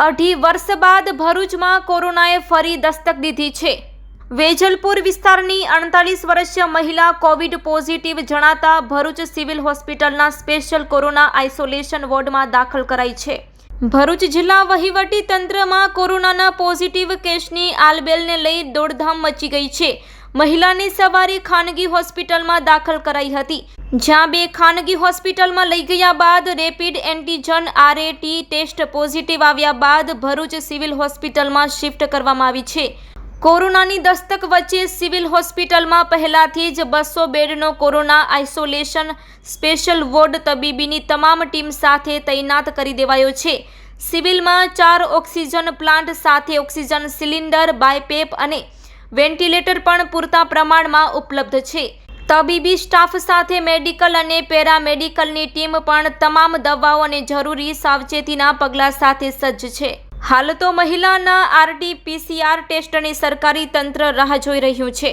અઢી વર્ષ બાદ ભરૂચમાં કોરોનાએ ફરી દસ્તક દીધી છે. વેજલપુર વિસ્તારની અડતાલીસ વર્ષીય મહિલા કોવિડ પોઝિટિવ જણાતા ભરૂચ સિવિલ હોસ્પિટલના સ્પેશિયલ કોરોના આઇસોલેશન વોર્ડમાં દાખલ કરાઈ છે. ભરૂચ જિલ્લા વહીવટી તંત્રમાં કોરોનાના પોઝિટિવ કેસની આલબેલને લઈ દોડધામ મચી ગઈ છે. મહિલાને સવારે ખાનગી હોસ્પિટલમાં દાખલ કરાઈ હતી. જ્યાં બે ખાનગી હોસ્પિટલમાં લઈ ગયા બાદ rapid antigen RAT test positive આવ્યા બાદ ભરૂચ સિવિલ હોસ્પિટલમાં શિફ્ટ કરવામાં આવી છે. કોરોનાની દસ્તક વચ્ચે સિવિલ હોસ્પિટલમાં પહેલાથી જ બસો બેડનો કોરોના આઇસોલેશન સ્પેશિયલ વોર્ડ તબીબીની તમામ ટીમ સાથે તૈનાત કરી દેવાયો છે. સિવિલમાં ચાર ઓક્સિજન પ્લાન્ટ સાથે ઓક્સિજન સિલિન્ડર, બાયપેપ અને વેન્ટિલેટર પણ પૂરતા પ્રમાણમાં ઉપલબ્ધ છે. તબીબી સ્ટાફ સાથે મેડિકલ અને પેરામેડિકલની ટીમ પણ તમામ દવાઓ અને જરૂરી સાવચેતીના પગલાં સાથે સજ્જ છે. હાલ તો મહિલાના આરટી પીસીઆર ટેસ્ટની સરકારી તંત્ર રાહ જોઈ રહ્યું છે.